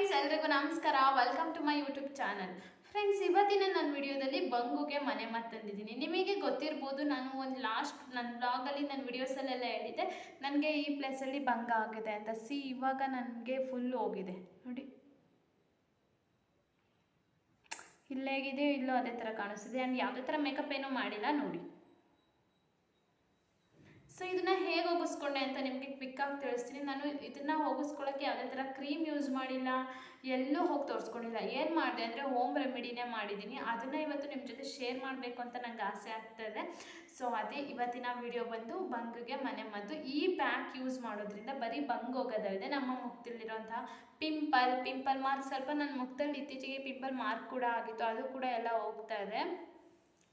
Friends, ಎಲ್ರಿಗೂ ನಮಸ್ಕಾರ. Welcome to my YouTube channel friends ಇವತ್ತಿನ ನನ್ನ ವಿಡಿಯೋದಲ್ಲಿ ಬಂಗುಗೆ ಮನೆ ತಂದಿದ್ದೀನಿ. ನಿಮಗೆ ಗೊತ್ತಿರ್ಬೋದು, ನಾನು ಒಂದು ಲಾಸ್ಟ್ ನನ್ನ ಬ್ಲಾಗಲ್ಲಿ ನನ್ನ ವಿಡಿಯೋಸಲ್ಲೆಲ್ಲ ಹೇಳಿದ್ದೆ. ನನಗೆ ಈ ಪ್ಲೇಸಲ್ಲಿ ಭಂಗ ಆಗಿದೆ ಅಂತ. ಸಿ ಇವಾಗ ನನಗೆ ಫುಲ್ ಹೋಗಿದೆ. ನೋಡಿ. ಇಲ್ಲೇಗಿದೆ, ಇಲ್ಲೋ ಅದೇ ಥರ ಕಾಣಿಸ್ತಿದೆ. ಆ್ಯಂಡ್ ಯಾವುದೇ ಥರ ಮೇಕಪ್ ಏನೂ ಮಾಡಿಲ್ಲ, ನೋಡಿ. ಸೊ ಇದನ್ನ ಹೇಗೆ ಹೋಗಿಸ್ಕೊಂಡೆ ಅಂತ ನಿಮಗೆ ಕ್ವಿಕ್ಕಾಗಿ ತಿಳಿಸ್ತೀನಿ. ನಾನು ಇದನ್ನ ಹೋಗಿಸ್ಕೊಳ್ಳೋಕ್ಕೆ ಯಾವುದೇ ಥರ ಕ್ರೀಮ್ ಯೂಸ್ ಮಾಡಿಲ್ಲ, ಎಲ್ಲೂ ಹೋಗಿ ತೋರಿಸ್ಕೊಂಡಿಲ್ಲ. ಏನು ಮಾಡಿದೆ ಅಂದರೆ ಹೋಮ್ ರೆಮಿಡಿನೇ ಮಾಡಿದ್ದೀನಿ ಅದನ್ನು ಇವತ್ತು ನಿಮ್ಮ ಜೊತೆ ಶೇರ್ ಮಾಡಬೇಕು ಅಂತ ನಂಗೆ ಆಸೆ ಆಗ್ತದೆ ಸೊ ಅದೇ ಇವತ್ತಿನ ವಿಡಿಯೋ ಬಂದು ಬಂಗಿಗೆ ಮನೆ ಮದ್ದು. ಈ ಪ್ಯಾಕ್ ಯೂಸ್ ಮಾಡೋದ್ರಿಂದ ಬರೀ ಬಂಗ್ ಹೋಗೋದಲ್ಲದೆ ನಮ್ಮ ಮುಕ್ತಿಲ್ಲಿರೋಂಥ ಪಿಂಪಲ್ ಪಿಂಪಲ್ ಮಾರ್ಕ್ ಸ್ವಲ್ಪ ನನ್ನ ಮುಖದಲ್ಲಿ ಇತ್ತೀಚೆಗೆ ಪಿಂಪಲ್ ಮಾರ್ಕ್ ಕೂಡ ಆಗಿತ್ತು. ಅದು ಕೂಡ ಎಲ್ಲ ಹೋಗ್ತಾ ಇದೆ.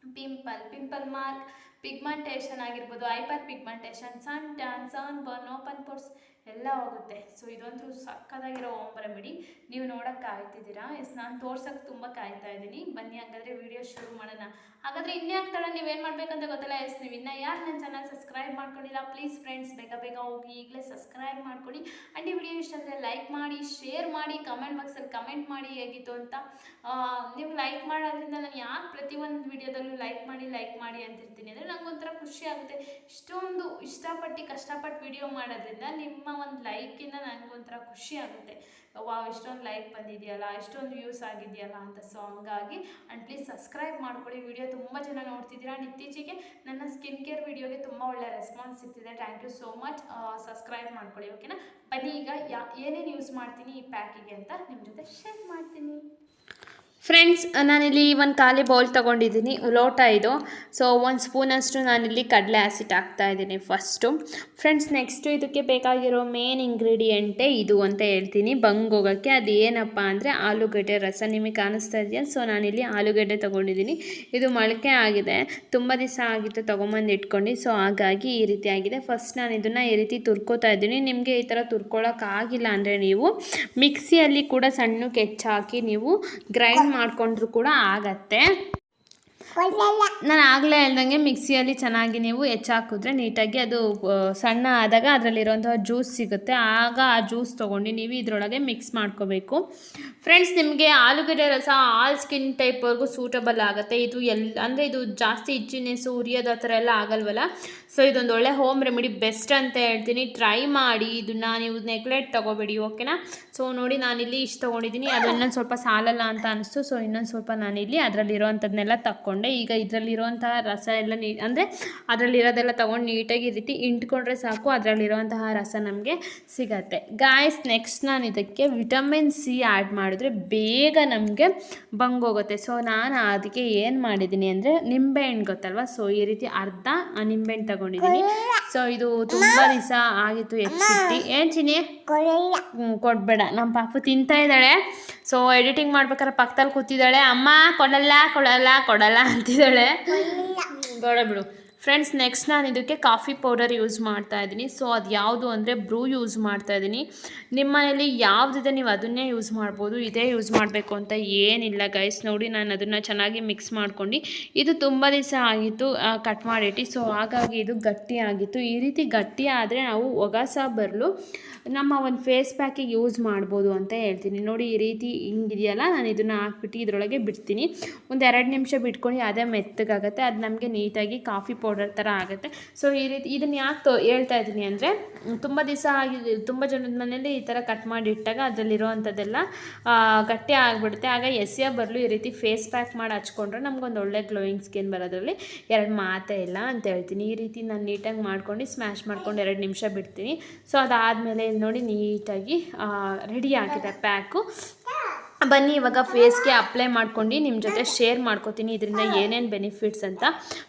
ಪಿಂಪಲ್ ಪಿಂಪಲ್ ಮಾರ್ಕ್ ಪಿಗ್ಮೆಂಟೇಷನ್ ಆಗಿರ್ಬೋದು hyper pigmentation sun tan sun burn open pores ಎಲ್ಲ ಹೋಗುತ್ತೆ. ಸೊ ಇದೊಂದು ಸಕ್ಕದಾಗಿರೋ ಹೋಮ್ ರೆಮಿಡಿ ನೀವು ನೋಡಕ್ಕೆ ಕಾಯ್ತಿದ್ದೀರಾ? ಎಸ್ ನಾನು ತೋರ್ಸೋಕ್ಕೆ ತುಂಬ ಕಾಯ್ತಾ ಇದ್ದೀನಿ. ಬನ್ನಿ, ಹಾಗಾದರೆ ವಿಡಿಯೋ ಶುರು ಮಾಡೋಣ. ಹಾಗಾದರೆ ಇನ್ಯಾಕೆ ತಡ ನೀವೇನು ಮಾಡಬೇಕಂತ ಗೊತ್ತಿಲ್ಲ. ಎಸ್ ನೀವು ಇನ್ನೂ ಯಾರು ನನ್ನ ಚಾನಲ್ ಸಬ್ಸ್ಕ್ರೈಬ್ ಮಾಡ್ಕೊಂಡಿಲ್ಲ ಪ್ಲೀಸ್ ಫ್ರೆಂಡ್ಸ್ ಬೇಗ ಬೇಗ ಹೋಗಿ ಈಗಲೇ ಸಬ್ಸ್ಕ್ರೈಬ್ ಮಾಡ್ಕೊಳ್ಳಿ. ಆ್ಯಂಡ್ ಈ ವಿಡಿಯೋ ಇಷ್ಟ ಅಂದರೆ ಲೈಕ್ ಮಾಡಿ ಶೇರ್ ಮಾಡಿ ಕಮೆಂಟ್ ಬಾಕ್ಸಲ್ಲಿ ಕಮೆಂಟ್ ಮಾಡಿ ಹೇಗಿತ್ತು ಅಂತ. ನೀವು ಲೈಕ್ ಮಾಡೋದ್ರಿಂದ ನಾನು ಯಾಕೆ ಪ್ರತಿಯೊಂದು ವಿಡಿಯೋದಲ್ಲೂ ಲೈಕ್ ಮಾಡಿ ಲೈಕ್ ಮಾಡಿ ಅಂತಿರ್ತೀನಿ. ಅಂದರೆ ನಂಗೊಂಥರ ಖುಷಿ ಆಗುತ್ತೆ. ಇಷ್ಟೊಂದು ಇಷ್ಟಪಟ್ಟು ಕಷ್ಟಪಟ್ಟು ವಿಡಿಯೋ ಮಾಡೋದ್ರಿಂದ ನಿಮ್ಮ ಒಂದು ಲೈಕಿಂದ ನನಗೊಂಥರ ಖುಷಿ ಆಗುತ್ತೆ. ವಾವ್, ಇಷ್ಟೊಂದು ಲೈಕ್ ಬಂದಿದೆಯಲ್ಲ, ಇಷ್ಟೊಂದು ವ್ಯೂಸ್ ಆಗಿದೆಯಲ್ಲ ಅಂತ ಸೊ ಹಂಗಾಗಿ ಆ್ಯಂಡ್ ಪ್ಲೀಸ್ ಸಬ್ಸ್ಕ್ರೈಬ್ ಮಾಡ್ಕೊಳ್ಳಿ. ವಿಡಿಯೋ ತುಂಬ ಜನ ನೋಡ್ತಿದ್ದೀರಾ. ಆ್ಯಂಡ್ ಇತ್ತೀಚೆಗೆ ನನ್ನ ಸ್ಕಿನ್ ಕೇರ್ ವಿಡಿಯೋಗೆ ತುಂಬ ಒಳ್ಳೆ response ಸಿಗ್ತಿದೆ thank you so much subscribe ಮಾಡ್ಕೊಳ್ಳಿ ಓಕೆನಾ ಬನ್ನಿ ಈಗ ಯಾ ಏನೇನು ಯೂಸ್ ಮಾಡ್ತೀನಿ ಈ ಪ್ಯಾಕಿಗೆ ಅಂತ ನಿಮ್ಮ ಜೊತೆ ಶೇರ್ ಮಾಡ್ತೀನಿ. ಫ್ರೆಂಡ್ಸ್ ನಾನಿಲ್ಲಿ ಒಂದು ಖಾಲಿ ಬೌಲ್ ತೊಗೊಂಡಿದ್ದೀನಿ ಲೋಟ ಇದು. ಸೊ ಒಂದು ಸ್ಪೂನಷ್ಟು ನಾನಿಲ್ಲಿ ಕಡಲೆ ಆಸಿಟ್ ಹಾಕ್ತಾ ಇದ್ದೀನಿ ಫಸ್ಟು ಫ್ರೆಂಡ್ಸ್ ನೆಕ್ಸ್ಟು ಇದಕ್ಕೆ ಬೇಕಾಗಿರೋ ಮೇನ್ ಇಂಗ್ರೀಡಿಯೆಂಟೇ ಇದು ಅಂತ ಹೇಳ್ತೀನಿ. ಬಂಗ್ ಹೋಗೋಕ್ಕೆ ಅದು ಏನಪ್ಪ ಅಂದರೆ ಆಲೂಗಡ್ಡೆ ರಸ. ನಿಮಗೆ ಕಾಣಿಸ್ತಾ ಇದೆಯಾ? ಸೊ ನಾನಿಲ್ಲಿ ಆಲೂಗಡ್ಡೆ ತೊಗೊಂಡಿದ್ದೀನಿ ಇದು ಮೊಳಕೆ ಆಗಿದೆ. ತುಂಬ ದಿವಸ ಆಗಿತ್ತು ತೊಗೊಂಬಂದು ಇಟ್ಕೊಂಡು. ಸೊ ಹಾಗಾಗಿ ಈ ರೀತಿ ಆಗಿದೆ. ಫಸ್ಟ್ ನಾನು ಇದನ್ನು ಈ ರೀತಿ ತುರ್ಕೋತಾ ಇದ್ದೀನಿ ನಿಮಗೆ ಈ ಥರ ತುರ್ಕೊಳ್ಳೋಕ್ಕಾಗಿಲ್ಲ ಅಂದರೆ ನೀವು ಮಿಕ್ಸಿಯಲ್ಲಿ ಕೂಡ ಸಣ್ಣಕ್ಕೆ ಹೆಚ್ಚಾಕಿ ನೀವು ಗ್ರೈಂಡ್ ಮಾಡಿಕೊಂಡ್ರು ಕೂಡ ಆಗತ್ತೆ. ನಾನು ಆಗಲೇ ಹೇಳ್ದಂಗೆ ಮಿಕ್ಸಿಯಲ್ಲಿ ಚೆನ್ನಾಗಿ ನೀವು ಹೆಚ್ಚಾಕಿದ್ರೆ ನೀಟಾಗಿ ಅದು ಸಣ್ಣ ಆದಾಗ ಅದರಲ್ಲಿರುವಂತಹ ಜ್ಯೂಸ್ ಸಿಗುತ್ತೆ. ಆಗ ಆ ಜ್ಯೂಸ್ ತೊಗೊಂಡು ನೀವು ಇದರೊಳಗೆ ಮಿಕ್ಸ್ ಮಾಡ್ಕೋಬೇಕು. ಫ್ರೆಂಡ್ಸ್ ನಿಮಗೆ ಆಲೂಗಡ್ಡೆ ರಸ ಆಲ್ ಸ್ಕಿನ್ ಟೈಪ್ವರೆಗೂ ಸೂಟಬಲ್ ಆಗುತ್ತೆ. ಇದು ಎಲ್, ಅಂದರೆ ಇದು ಜಾಸ್ತಿ ಇಚ್ಚಿನೆಸು ಉರಿಯೋದು ಆ ಥರ ಎಲ್ಲ ಆಗಲ್ವಲ್ಲ? ಸೊ ಇದೊಂದು ಒಳ್ಳೆ ಹೋಮ್ ರೆಮಿಡಿ ಬೆಸ್ಟ್ ಅಂತ ಹೇಳ್ತೀನಿ. ಟ್ರೈ ಮಾಡಿ, ಇದನ್ನು ನೀವು ನೆಕ್ಲೆಟ್ ತೊಗೋಬೇಡಿ ಓಕೆನಾ ಸೊ ನೋಡಿ ನಾನಿಲ್ಲಿ ಇಷ್ಟು ತೊಗೊಂಡಿದ್ದೀನಿ. ಅದು ಇನ್ನೊಂದು ಸ್ವಲ್ಪ ಸಾಲಲ್ಲ ಅಂತ ಅನಿಸ್ತು. ಸೊ ಇನ್ನೊಂದು ಸ್ವಲ್ಪ ನಾನಿಲ್ಲಿ ಅದರಲ್ಲಿರೋವಂಥದ್ದನ್ನೆಲ್ಲ ತಕ್ಕೊಂಡೆ. ಈಗ ಇದರಲ್ಲಿರುವಂತಹ ರಸ ಎಲ್ಲ ನೀ, ಅಂದರೆ ಅದರಲ್ಲಿರೋದೆಲ್ಲ ತೊಗೊಂಡು ನೀಟಾಗಿ ಈ ರೀತಿ ಇಂಟ್ಕೊಂಡ್ರೆ ಸಾಕು. ಅದರಲ್ಲಿರುವಂತಹ ರಸ ನಮಗೆ ಸಿಗತ್ತೆ. ಗಾಯ್ಸ್ ನೆಕ್ಸ್ಟ್ ನಾನು ಇದಕ್ಕೆ ವಿಟಮಿನ್ ಸಿ ಆ್ಯಡ್ ಮಾಡಿದ್ರೆ ಬೇಗ ನಮಗೆ ಬಂಗೋಗುತ್ತೆ ಸೊ ನಾನು ಅದಕ್ಕೆ ಏನು ಮಾಡಿದ್ದೀನಿ ಅಂದರೆ ನಿಂಬೆಹಣ್ಣು ಗೊತ್ತಲ್ವ? ಸೊ ಈ ರೀತಿ ಅರ್ಧ ನಿಂಬೆಹಣ್ಣು ತಗೊಂಡಿದ್ದೀನಿ. ಸೊ ಇದು ತುಂಬ ದಿವಸ ಆಗಿತ್ತು ಹೆಚ್ಚಿಟ್ಟು ಏನು ಚಿನ್ನಿ? ಕೊಡಬೇಡ. ನಮ್ಮ ಪಾಪು ತಿಂತಾ ಇದ್ದಾಳೆ. ಸೊ ಎಡಿಟಿಂಗ್ ಮಾಡ್ಬೇಕಾದ್ರೆ ಪಕ್ಕದಲ್ಲಿ ಕೂತಿದ್ದಾಳೆ. ಅಮ್ಮ, ಕೊಡಲ್ಲ ಕೊಡಲ್ಲ ಕೊಡಲ್ಲ ಅಂತಿದ್ದಾಳೆ. ಬೇಡ ಬಿಡು. ಫ್ರೆಂಡ್ಸ್ ನೆಕ್ಸ್ಟ್ ನಾನು ಇದಕ್ಕೆ ಕಾಫಿ ಪೌಡರ್ ಯೂಸ್ ಮಾಡ್ತಾ ಇದ್ದೀನಿ. ಸೊ ಅದು ಯಾವುದು ಅಂದರೆ ಬ್ರೂ ಯೂಸ್ ಮಾಡ್ತಾ ಇದ್ದೀನಿ. ನಿಮ್ಮ ಮನೇಲಿ ಯಾವುದಿದೆ ನೀವು ಅದನ್ನೇ ಯೂಸ್ ಮಾಡ್ಬೋದು, ಇದೇ ಯೂಸ್ ಮಾಡಬೇಕು ಅಂತ ಏನಿಲ್ಲ ಗೈಸ್ ನೋಡಿ, ನಾನು ಅದನ್ನು ಚೆನ್ನಾಗಿ ಮಿಕ್ಸ್ ಮಾಡ್ಕೊಂಡು ಇದು ತುಂಬ ದಿವಸ ಆಗಿತ್ತು ಕಟ್ ಮಾಡಿಟ್ಟು. ಸೊ ಹಾಗಾಗಿ ಇದು ಗಟ್ಟಿ ಆಗಿತ್ತು. ಈ ರೀತಿ ಗಟ್ಟಿ ಆದರೆ ನಾವು ಒಗಸ ಬರಲು ನಮ್ಮ ಒಂದು ಫೇಸ್ ಪ್ಯಾಕಿಗೆ ಯೂಸ್ ಮಾಡ್ಬೋದು ಅಂತ ಹೇಳ್ತೀನಿ. ನೋಡಿ, ಈ ರೀತಿ ಹಿಂಗಿದೆಯಲ್ಲ, ನಾನು ಇದನ್ನು ಹಾಕ್ಬಿಟ್ಟು ಇದರೊಳಗೆ ಬಿಡ್ತೀನಿ. ಒಂದು ಎರಡು ನಿಮಿಷ ಬಿಟ್ಕೊಂಡು ಅದೇ ಮೆತ್ತಗಾಗುತ್ತೆ. ಅದು ನಮಗೆ ನೀಟಾಗಿ ಕಾಫಿ ಪೌಡರ್ ಥರ ಆಗುತ್ತೆ. ಸೊ ಈ ರೀತಿ ಇದನ್ನು ಯಾಕೆ ತೋ, ಹೇಳ್ತಾ ಇದ್ದೀನಿ ಅಂದರೆ, ತುಂಬ ದಿವಸ ಆಗಿದೆ ತುಂಬ ಜನದ ಮನೇಲಿ ಈ ಥರ ಕಟ್ ಮಾಡಿ ಇಟ್ಟಾಗ ಅದರಲ್ಲಿರೋವಂಥದ್ದೆಲ್ಲ ಗಟ್ಟಿ ಆಗಿಬಿಡುತ್ತೆ. ಆಗ ಎಸಿಯ, ಬರಲು ಈ ರೀತಿ ಫೇಸ್ ಪ್ಯಾಕ್ ಮಾಡಿ ಹಚ್ಕೊಂಡ್ರೆ ನಮಗೊಂದು ಒಳ್ಳೆ ಗ್ಲೋಯಿಂಗ್ ಸ್ಕಿನ್ ಬರೋದ್ರಲ್ಲಿ ಎರಡು ಮಾತೇ ಇಲ್ಲ ಅಂತ ಹೇಳ್ತೀನಿ. ಈ ರೀತಿ ನಾನು ನೀಟಾಗಿ ಮಾಡ್ಕೊಂಡು ಸ್ಮ್ಯಾಶ್ ಮಾಡ್ಕೊಂಡು ಎರಡು ನಿಮಿಷ ಬಿಡ್ತೀನಿ. ಸೊ ಅದಾದಮೇಲೆ ನೋಡಿ ನೀಟಾಗಿ ರೆಡಿ ಆಗಿದೆ ಪ್ಯಾಕು ಬನ್ನಿ, ಇವಾಗ ಫೇಸ್ಗೆ ಅಪ್ಲೈ ಮಾಡ್ಕೊಂಡು ನಿಮ್ಮ ಜೊತೆ ಶೇರ್ ಮಾಡ್ಕೋತೀನಿ. ಇದರಿಂದ ಏನೇನು ಬೆನಿಫಿಟ್ಸ್ ಅಂತ.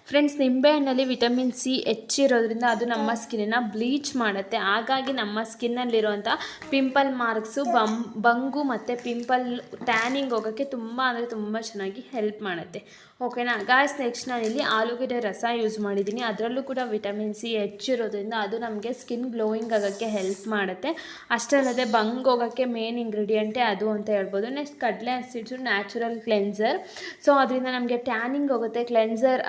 ಫ್ರೆಂಡ್ಸ್ ನಿಂಬೆಹಣ್ಣಲ್ಲಿ ವಿಟಮಿನ್ ಸಿ ಹೆಚ್ಚಿರೋದ್ರಿಂದ ಅದು ನಮ್ಮ ಸ್ಕಿನ್ನನ್ನು ಬ್ಲೀಚ್ ಮಾಡುತ್ತೆ. ಹಾಗಾಗಿ ನಮ್ಮ ಸ್ಕಿನ್ನಲ್ಲಿರುವಂಥ ಪಿಂಪಲ್ ಮಾರ್ಕ್ಸು ಬಂ, ಬಂಗು ಮತ್ತು ಪಿಂಪಲ್ ಟ್ಯಾನಿಂಗ್ ಹೋಗೋಕ್ಕೆ ತುಂಬ ಅಂದರೆ ತುಂಬ ಚೆನ್ನಾಗಿ ಹೆಲ್ಪ್ ಮಾಡುತ್ತೆ. ಓಕೆನಾ? ಗಾಯ್ಸ್ ನೆಕ್ಸ್ಟ್ ನಾನಿಲ್ಲಿ ಆಲೂಗೆಡ್ಡೆ ರಸ ಯೂಸ್ ಮಾಡಿದ್ದೀನಿ. ಅದರಲ್ಲೂ ಕೂಡ ವಿಟಮಿನ್ ಸಿ ಹೆಚ್ಚಿರೋದ್ರಿಂದ ಅದು ನಮಗೆ ಸ್ಕಿನ್ ಗ್ಲೋಯಿಂಗ್ ಆಗೋಕ್ಕೆ ಹೆಲ್ಪ್ ಮಾಡುತ್ತೆ. ಅಷ್ಟೇ ಅಲ್ಲದೆ ಬಂಗ್ ಹೋಗೋಕ್ಕೆ ಮೇನ್ ಇಂಗ್ರೀಡಿಯೆಂಟೇ ಅದು ಅಂತ ಹೇಳ್ಬೋದು. ನೆಕ್ಸ್ಟ್ ಕಡಲೆ ಹಸಿಡ್ಸು ನ್ಯಾಚುರಲ್ ಕ್ಲೆನ್ಸರ್ ಸೊ ಅದರಿಂದ ನಮಗೆ ಟ್ಯಾನಿಂಗ್ ಹೋಗುತ್ತೆ ಕ್ಲೆನ್ಸರ್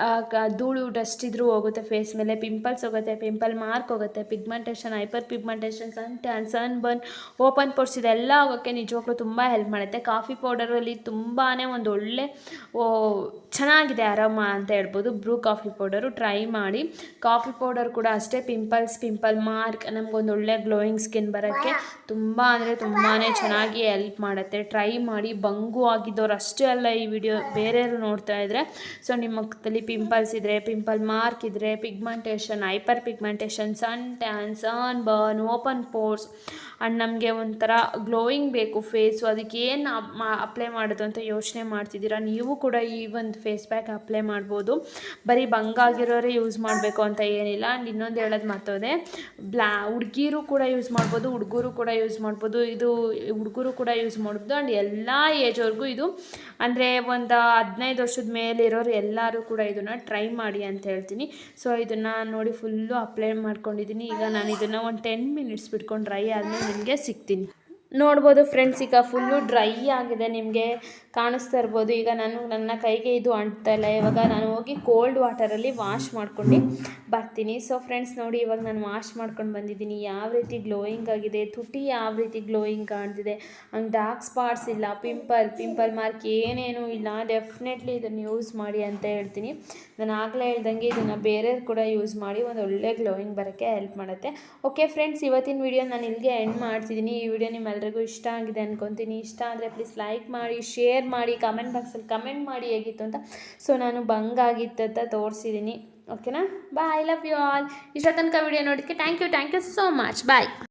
ಧೂಳು ಡಸ್ಟ್ ಇದ್ರೂ ಹೋಗುತ್ತೆ ಫೇಸ್ ಮೇಲೆ ಪಿಂಪಲ್ಸ್ ಹೋಗುತ್ತೆ ಪಿಂಪಲ್ ಮಾರ್ಕ್ ಹೋಗುತ್ತೆ pigmentation hyper pigmentation sun tan sun burn open pores ಇದೆಲ್ಲ ಹೋಗೋಕ್ಕೆ ನಿಜವಾಗ್ಲೂ ತುಂಬ ಹೆಲ್ಪ್ ಮಾಡುತ್ತೆ. ಕಾಫಿ ಪೌಡರಲ್ಲಿ ತುಂಬಾ ಒಂದು ಒಳ್ಳೆ ಚೆನ್ನಾಗಿದೆ ಆರಾಮ ಅಂತ ಹೇಳ್ಬೋದು. ಬ್ರೂ ಕಾಫಿ ಪೌಡರು ಟ್ರೈ ಮಾಡಿ. ಕಾಫಿ ಪೌಡರ್ ಕೂಡ ಅಷ್ಟೇ, ಪಿಂಪಲ್ಸ್, ಪಿಂಪಲ್ ಮಾರ್ಕ್, ನಮಗೊಂದು ಒಳ್ಳೆ ಗ್ಲೋಯಿಂಗ್ ಸ್ಕಿನ್ ಬರೋಕ್ಕೆ ತುಂಬ ಅಂದರೆ ತುಂಬಾ ಚೆನ್ನಾಗಿ ಹೆಲ್ಪ್ ಮಾಡುತ್ತೆ. ಟ್ರೈ ಮಾಡಿ, ಬಂಗು ಆಗಿದ್ದವ್ರು ಅಷ್ಟೇ ಅಲ್ಲ ಈ ವಿಡಿಯೋ ಬೇರೆಯವರು ನೋಡ್ತಾ ಇದ್ದರೆ ಸೊ, ನಿಮ್ಮ ಮುಖದಲ್ಲಿ ಪಿಂಪಲ್ಸ್ ಇದ್ದರೆ ಪಿಂಪಲ್ ಮಾರ್ಕ್ ಇದ್ದರೆ pigmentation, hyper pigmentation, sun tan, sun burn, open pores, and ನಮಗೆ ಒಂಥರ ಗ್ಲೋಯಿಂಗ್ ಬೇಕು ಫೇಸು ಅದಕ್ಕೆ ಏನು ಅಪ್ಲೈ ಮಾಡೋದು ಅಂತ ಯೋಚನೆ ಮಾಡ್ತಿದ್ದೀರಾ? ನೀವು ಕೂಡ ಈ ಒಂದು ಫೇಸ್ ಪ್ಯಾಕ್ ಅಪ್ಲೈ ಮಾಡ್ಬೋದು. ಬರೀ ಬಂಗಾಗಿರೋರೇ ಯೂಸ್ ಮಾಡಬೇಕು ಅಂತ ಏನಿಲ್ಲ. ಆ್ಯಂಡ್ ಇನ್ನೊಂದು ಹೇಳೋದು ಮತ್ತೋದೆ ಬ್ಲಾ, ಹುಡುಗಿರು ಕೂಡ ಯೂಸ್ ಮಾಡ್ಬೋದು, ಹುಡುಗರು ಕೂಡ ಯೂಸ್ ಮಾಡ್ಬೋದು. ಇದು ಹುಡುಗರು ಕೂಡ ಯೂಸ್ ಮಾಡ್ಬೋದು. ಆ್ಯಂಡ್ ಎಲ್ಲ ಏಜ್ವರೆಗೂ ಇದು. ಅಂದರೆ ಒಂದು ಹದಿನೈದು ವರ್ಷದ ಮೇಲೆ ಇರೋರು ಎಲ್ಲರೂ ಕೂಡ ಇದನ್ನು ಟ್ರೈ ಮಾಡಿ ಅಂತ ಹೇಳ್ತೀನಿ. ಸೊ ಇದನ್ನು ನೋಡಿ ಫುಲ್ಲು ಅಪ್ಲೈ ಮಾಡ್ಕೊಂಡಿದ್ದೀನಿ ಈಗ ನಾನು ಇದನ್ನು ಒಂದು ಟೆನ್ ಮಿನಿಟ್ಸ್ ಬಿಟ್ಕೊಂಡು ಡ್ರೈ ಆದಮೇಲೆ ನಿಮಗೆ ಸಿಗ್ತೀನಿ. ನೋಡ್ಬೋದು ಫ್ರೆಂಡ್ಸ್ ಈಗ ಫುಲ್ಲು ಡ್ರೈ ಆಗಿದೆ ನಿಮಗೆ. ಕಾಣಿಸ್ತಾ ಇರ್ಬೋದು. ಈಗ ನಾನು ನನ್ನ ಕೈಗೆ ಇದು ಅಂಟ್ತಾ ಇಲ್ಲ. ಇವಾಗ ನಾನು ಹೋಗಿ ಕೋಲ್ಡ್ ವಾಟರಲ್ಲಿ ವಾಶ್ ಮಾಡ್ಕೊಂಡು ಬರ್ತೀನಿ. ಸೊ ಫ್ರೆಂಡ್ಸ್ ನೋಡಿ ಇವಾಗ ನಾನು ವಾಶ್ ಮಾಡ್ಕೊಂಡು ಬಂದಿದ್ದೀನಿ. ಯಾವ ರೀತಿ ಗ್ಲೋಯಿಂಗ್ ಆಗಿದೆ. ತುಟಿ ಯಾವ ರೀತಿ ಗ್ಲೋಯಿಂಗ್ ಕಾಣ್ತಿದೆ. ಹಂಗೆ ಡಾರ್ಕ್ ಸ್ಪಾಟ್ಸ್ ಇಲ್ಲ. ಪಿಂಪಲ್ ಪಿಂಪಲ್ ಮಾರ್ಕ್ ಏನೇನೂ ಇಲ್ಲ. ಡೆಫಿನೆಟ್ಲಿ ಇದನ್ನು ಯೂಸ್ ಮಾಡಿ ಅಂತ ಹೇಳ್ತೀನಿ. ನಾನು ಆಗಲೇ ಹೇಳ್ದಂಗೆ ಇದನ್ನು ಬೇರೆಯವ್ರು ಕೂಡ ಯೂಸ್ ಮಾಡಿ ಒಂದು ಒಳ್ಳೆ ಗ್ಲೋಯಿಂಗ್ ಬರೋಕ್ಕೆ ಹೆಲ್ಪ್ ಮಾಡುತ್ತೆ. ಓಕೆ ಫ್ರೆಂಡ್ಸ್ ಇವತ್ತಿನ ವಿಡಿಯೋ ನಾನು ಇಲ್ಲಿಗೆ ಎಂಡ್ ಮಾಡ್ತಿದ್ದೀನಿ. ಈ ವಿಡಿಯೋ ನಿಮ್ಮೆಲ್ಲರಿಗೂ ಇಷ್ಟ ಆಗಿದೆ ಅಂದ್ಕೊತೀನಿ ಇಷ್ಟ ಅಂದರೆ ಪ್ಲೀಸ್ ಲೈಕ್ ಮಾಡಿ ಶೇರ್ ಮಾಡಿ ಕಮೆಂಟ್ ಬಾಕ್ಸಲ್ಲಿ ಕಮೆಂಟ್ ಮಾಡಿ ಹೇಗಿತ್ತು ಅಂತ. ಸೊ ನಾನು ಬಂಗಾಗಿತ್ತು ಅಂತ ತೋರಿಸಿದ್ದೀನಿ ಓಕೆನಾ ಬಾಯ್ ಲವ್ ಯು ಆಲ್ ಇಷ್ಟ ತನಕ ವಿಡಿಯೋ ನೋಡೋದಕ್ಕೆ thank you thank you so much bye